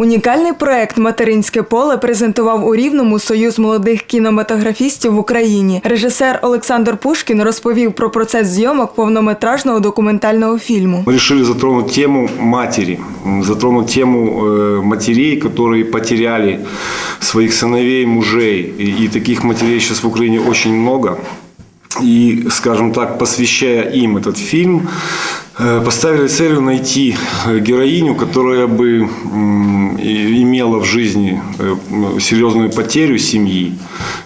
Унікальний проект Материнське поле презентував у Рівному Союз молодих кінематографістів в Україні. Режисер Олександр Пушкін розповів про процес зйомок повнометражного документального фільму. Мы решили затронуть тему матери, м, затронуть тему э, матерей, которые потеряли своих сыновей, мужей. И, и таких матерей сейчас в Украине очень много. И, скажем так, посвящая им этот фильм, э, поставили целью найти э, героиню, которая бы имела в жизни э, серьезную потерю семьи,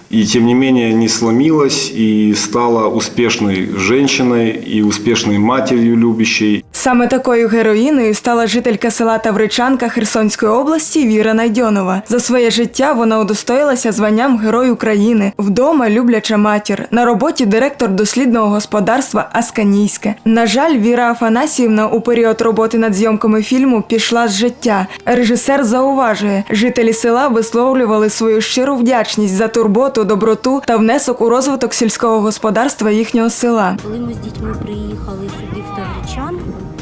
и тем не менее не сломилась и стала успешной женщиной и успешной матерью любящей. Саме такою героїною стала жителька села Тавричанка Херсонської області Віра Найдьонова. За своє життя вона удостоїлася званням Герой України. Вдома любляча матір. На роботі директор дослідного господарства Асканійське. На жаль, Віра Афанасіївна у період роботи над зйомками фільму пішла з життя. Режисер зауважує, жителі села висловлювали свою щиру вдячність за турботу, доброту та внесок у розвиток сільського господарства їхнього села. Коли ми з дітьми приїхали сюди в Тавричанку,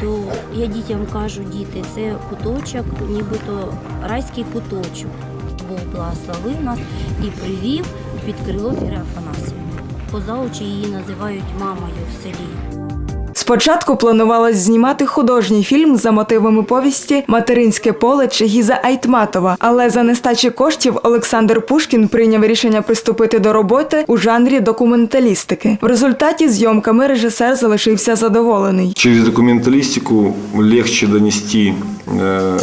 то я дітям кажу, діти, це куточок, нібито райський куточок. Бог благословив нас і привів під крило Віри Афанасівни. Поза очі її називають мамою в селі. Спочатку планувалось знімати художній фільм за мотивами повісті Материнське поле Чигіза Айтматова. Але за нестачі коштів Олександр Пушкін прийняв рішення приступити до роботи у жанрі документалістики. В результаті зйомками режисер залишився задоволений. Через документалістику легше донести э,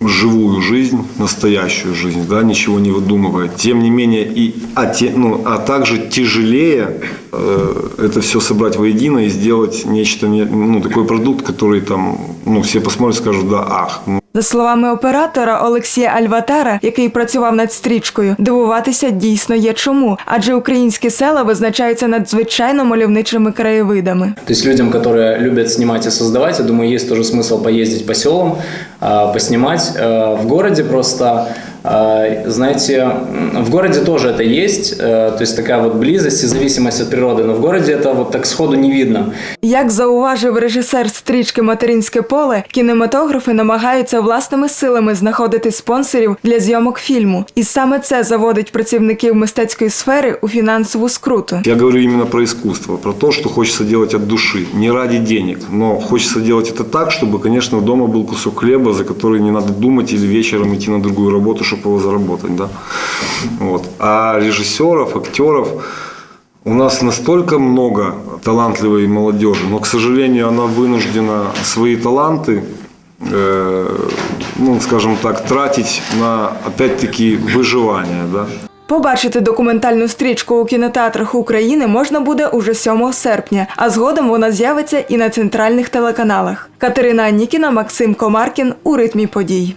живую жизнь, настоящую жизнь, да, ничего не выдумывая. Тем не менее, и, а, те, ну, а также тяжелее э, это все собрать воедино и сделать нечто, не- ну, такой продукт, который там, ну, все посмотрят и скажут, да, ах, ну, За словами оператора Олексія Альватара, який працював над стрічкою, дивуватися дійсно є чому, адже українські села визначаються надзвичайно мальовничими краєвидами. Тобто людям, які люблять знімати і створювати, я думаю, є теж смисл поїздити по селам, поснімати В місті просто, знаете, м, в городе тоже это есть, э, то есть такая вот близость и зависимость от природы, но в городе это вот так сходу не видно. Як зауважив режисер стрічки Материнське поле, кінематографи намагаються власними силами знаходити спонсорів для зйомок фільму, і саме це заводить працівників мистецької сфери у фінансову скруту. Я говорю именно про искусство, про то, что хочется делать от души, не ради денег, но хочется делать это так, чтобы, конечно, дома был кусок хлеба, за который не надо думать или вечером идти на другую работу, чтобы его заработать. Да? Вот. А режиссеров, актеров у нас настолько много талантливой молодежи, но, к сожалению, она вынуждена свои таланты э, ну, скажем так, тратить на, опять-таки, выживание, да. Побачити документальну стрічку у кінотеатрах України можна буде уже 7 серпня, а згодом вона з'явиться і на центральних телеканалах. Катерина Анікіна, Максим Комаркін у ритмі подій.